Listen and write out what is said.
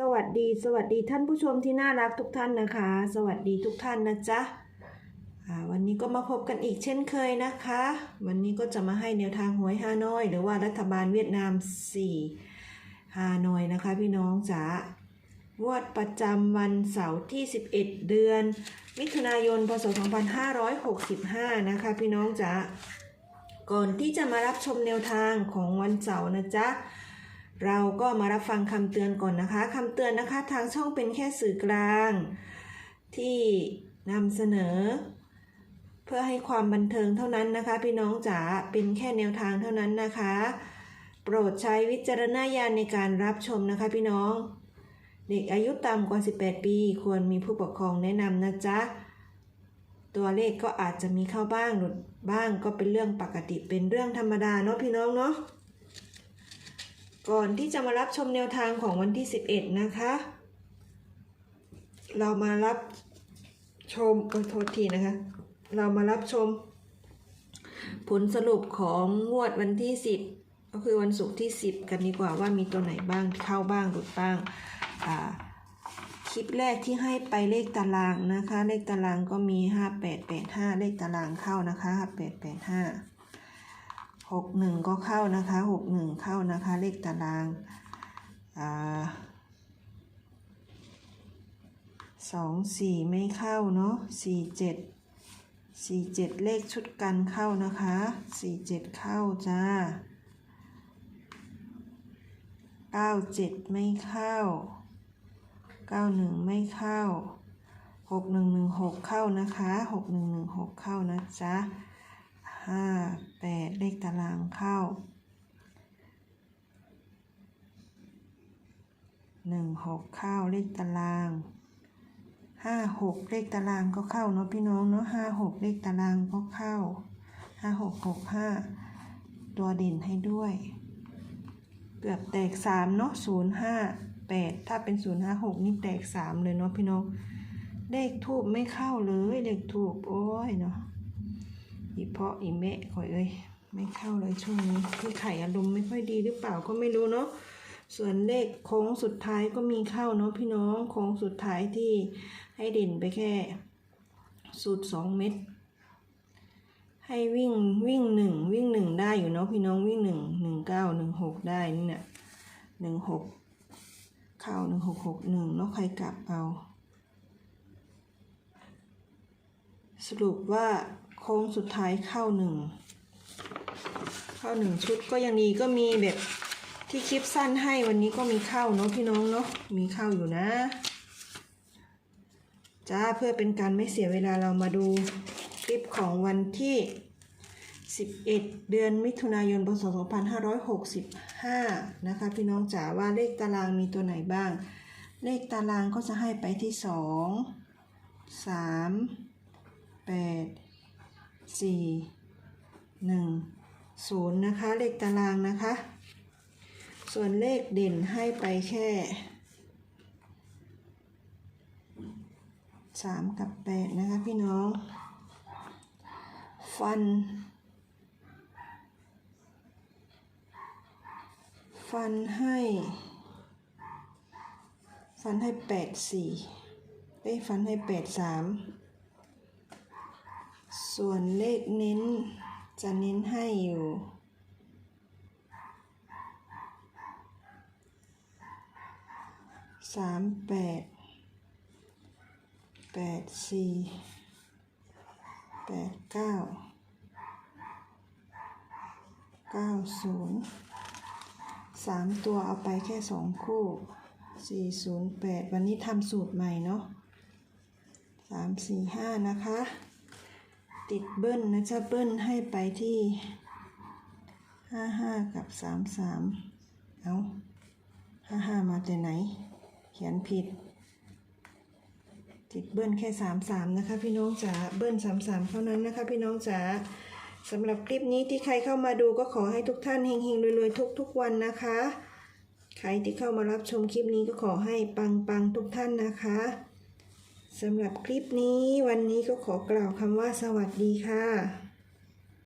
สวัสดีสวัสดีท่านผู้ชมที่น่ารักทุกท่านนะคะ สวัสดีทุกท่านนะจ๊ะวันนี้ก็มาพบกันอีกเช่นเคยนะคะ วันนี้ก็จะมาให้แนวทางหวยฮานอย หรือว่ารัฐบาลเวียดนาม 4 ฮานอยนะคะ พี่น้องจ๋างวดประจำวันเสาร์ที่ 11 เดือน มิถุนายนพศ2565 นะคะ พี่น้องจ๋าก่อนที่จะมารับชมแนวทางของวันเสาร์นะจ๊ะ เราก็มารับฟังคำเตือนก่อนนะคะคำเตือนนะคะทางช่องเป็นแค่สื่อกลาง ที่นำเสนอ เพื่อให้ความบันเทิงเท่านั้นนะคะ พี่น้องจ๋าเป็นแค่แนวทางเท่านั้นนะคะ โปรดใช้วิจารณญาณในการรับชมนะคะพี่น้อง เด็กอายุต่ำกว่า 18 ปี ควรมีผู้ปกครองแนะนำนะจ๊ะตัวเลขก็อาจจะมีเข้าบ้างหลุดบ้างก็เป็นเรื่องปกติเป็นเรื่องธรรมดาเนาะพี่น้องเนาะ ก่อนที่จะมารับชมแนวทางของวันที่ 11 นะคะ เรามารับชมขอโทษทีนะคะ เรามารับชม ผลสรุปของงวดวันที่ 10 ก็คือวันศุกร์ที่ 10 กันดีกว่าว่ามีตัวไหนบ้างเข้าบ้างหลุดบ้างอ่าคลิปแรกที่ให้ไปเลขตารางนะคะ เลขตารางก็มี 5885 เลขตารางเข้านะคะ 5885 61 ก็เข้านะคะ 61 เข้านะคะ เลขตารางสองสี่ไม่เข้าเนาะสี่เจ็ดสี่เจ็ดเลขชุดกันเข้านะคะสี่เจ็ดเข้าจ้าเก้าเจ็ดไม่เข้าเก้าหนึ่งไม่เข้าหกหนึ่งหนึ่งหกเข้านะคะหกหนึ่งหนึ่งหกเข้านะจ๊ะ ห้าแปดเลขตารางเข้าหนึ่งหกเข้าเลขตารางห้าหกเลขตารางก็เข้าเนาะพี่น้องเนาะห้าหกเลขตารางก็เข้าห้าหกหกห้าตัวเด่นให้ด้วย เกือบแตกสามเนาะศูนย์ห้าแปดถ้าเป็นศูนย์ห้าหกนี่แตกสามเลยเนาะพี่น้องเลขทูบไม่เข้าเลยเลขทูบโอ้ยเนาะ อีเพาะอีเมะข่อยเอ้ยไม่เข้าเลยช่วงนี้พี่ไข่อารมณ์ไม่ค่อยดีหรือเปล่าก็ไม่รู้เนาะส่วนเลขโค้งสุดท้ายก็มีเข้าเนาะพี่น้องโค้งสุดท้ายที่ให้เด่นไปแค่สูตรสองเม็ดให้วิ่งวิ่งหนึ่งวิ่งหนึ่งได้อยู่เนาะพี่น้องวิ่งหนึ่งหนึ่งเก้าหนึ่งหกได้นี่เนี่ยหนึ่งหกเข้าหนึ่งหกหกหนึ่งเนาะใครกลับเอา สรุปว่า ค้งสุดท้ายเข้าหนึ่งเข้าหนึ่งชุดก็ยังดีก็มีแบบที่คลิปสั้นให้วันนี้ก็มีเข้าเนาะพี่น้องเนาะมีเข้าอยู่นะจ้าเพื่อเป็นการไม่เสียเวลาเรามาดูคลิปของวันที่ 11 เดือนมิถุนายนพศ2565 นะคะ พี่น้องจ๋าว่าเลขตารางมีตัวไหนบ้าง เลขตารางก็จะให้ไปที่ 2 3 8 4 1 0นะคะ เลขตารางนะคะ ส่วนเลขเด่นให้ไปแค่สามกับแปดนะคะพี่น้อง ฟัน ฟันให้ ฟันให้แปดสี่เอ้ยฟันให้แปดสาม ส่วนเลขเน้นจะเน้นให้อยู่ สามแปด แปดสี่ แปดเก้า เก้าศูนย์สามตัวเอาไปแค่สองคู่สี่ศูนย์แปดวันนี้ทำสูตรใหม่เนาะสามสี่ห้านะคะ ติดเบิ้ลนะจ๊ะเบิ้ลให้ไปที่ห้าห้ากับสามสามเอาห้าห้ามาแต่ไหน เขียนผิด ติดเบิ้ลแค่สามสามนะคะ พี่น้องจ๋าเบิ้ลสามสามเท่านั้นนะคะ พี่น้องจ๋าสำหรับคลิปนี้ที่ใครเข้ามาดูก็ขอให้ทุกท่านเฮงๆรวยๆทุกๆวันนะคะ ใครที่เข้ามารับชมคลิปนี้ก็ขอให้ปังๆทุกท่านนะคะ สำหรับคลิปนี้วันนี้ก็ขอกล่าวคำว่าสวัสดีค่ะ